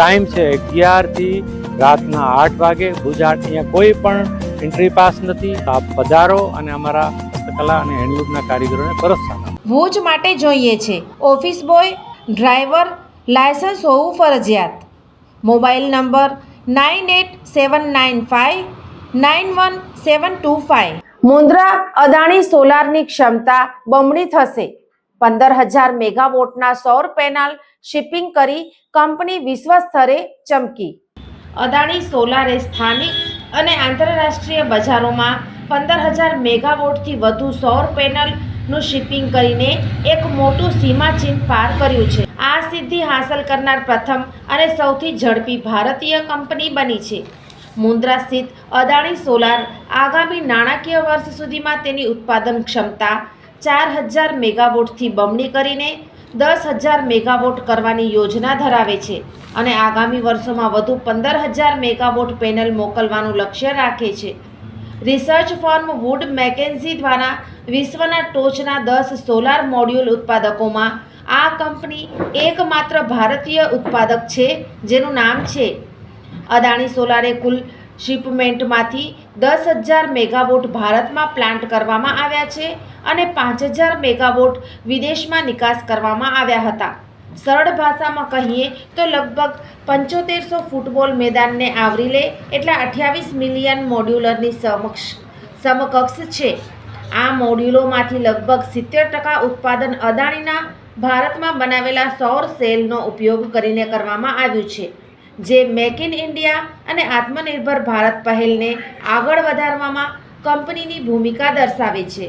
Time છે અગિયારથી રાતના આઠ વાગે. ગુજરાત અહીંયા કોઈ પણ એન્ટ્રી પાસ નથી. આપ પધારો અને અમારા હસ્તકલા અને હેન્ડલૂમના કારીગરોને પ્રોત્સાહન ભુજ માટે જોઈએ છે. ઓફિસ બોય ડ્રાઈવર લાયસન્સ હોવું ફરજિયાત. Mobile number nine eight seven nine five nine one seven two five. Mundra Adani સોલારની ક્ષમતા બમણી થશે. પંદર હજાર મેગાવોટના સૌર પેનલ શિપિંગ કરી કંપની વિશ્વ સ્તરે ચમકી. અદાણી સોલારે સ્થાનિક અને આંતરરાષ્ટ્રીય બજારોમાં પંદર હજાર મેગાવોટથી વધુ સૌર પેનલનું શિપિંગ કરીને એક મોટું સીમાચિહ્ન પાર કર્યું છે. આ સિદ્ધિ હાંસલ કરનાર પ્રથમ અને સૌથી ઝડપી ભારતીય કંપની બની છે. મુન્દ્રા સ્થિત અદાણી સોલાર આગામી નાણાકીય વર્ષ સુધીમાં તેની ઉત્પાદન ક્ષમતા ચાર હજાર મેગાવોટથી બમણી કરીને દસ હજાર મેગાવોટ કરવાની યોજના ધરાવે છે અને આગામી વર્ષોમાં વધુ પંદર હજાર મેગાવોટ પેનલ મોકલવાનું લક્ષ્ય રાખે છે. રિસર્ચ ફર્મ વુડ મેકેન્સી દ્વારા વિશ્વના ટોચના દસ સોલાર મોડ્યુલ ઉત્પાદકોમાં આ કંપની એકમાત્ર ભારતીય ઉત્પાદક છે, જેનું નામ છે. અદાણી સોલારે કુલ શિપમેન્ટમાંથી દસ હજાર મેગાવોટ ભારતમાં પ્લાન્ટ કરવામાં આવ્યા છે અને પાંચ હજાર મેગાવોટ વિદેશમાં નિકાસ કરવામાં આવ્યા હતા. સરળ ભાષામાં કહીએ તો લગભગ પંચોતેરસો ફૂટબોલ મેદાનને આવરી લે એટલા અઠ્યાવીસ મિલિયન મોડ્યુલરની સમક્ષ, સમકક્ષ છે. આ મોડ્યુલોમાંથી લગભગ સિત્તેર ટકા ઉત્પાદન અદાણીના ભારતમાં બનાવેલા સૌર સેલનો ઉપયોગ કરીને કરવામાં આવ્યું છે, જે મેક ઇન ઇન્ડિયા અને આત્મનિર્ભર ભારત પહેલને આગળ વધારવામાં કંપનીની ભૂમિકા દર્શાવે છે.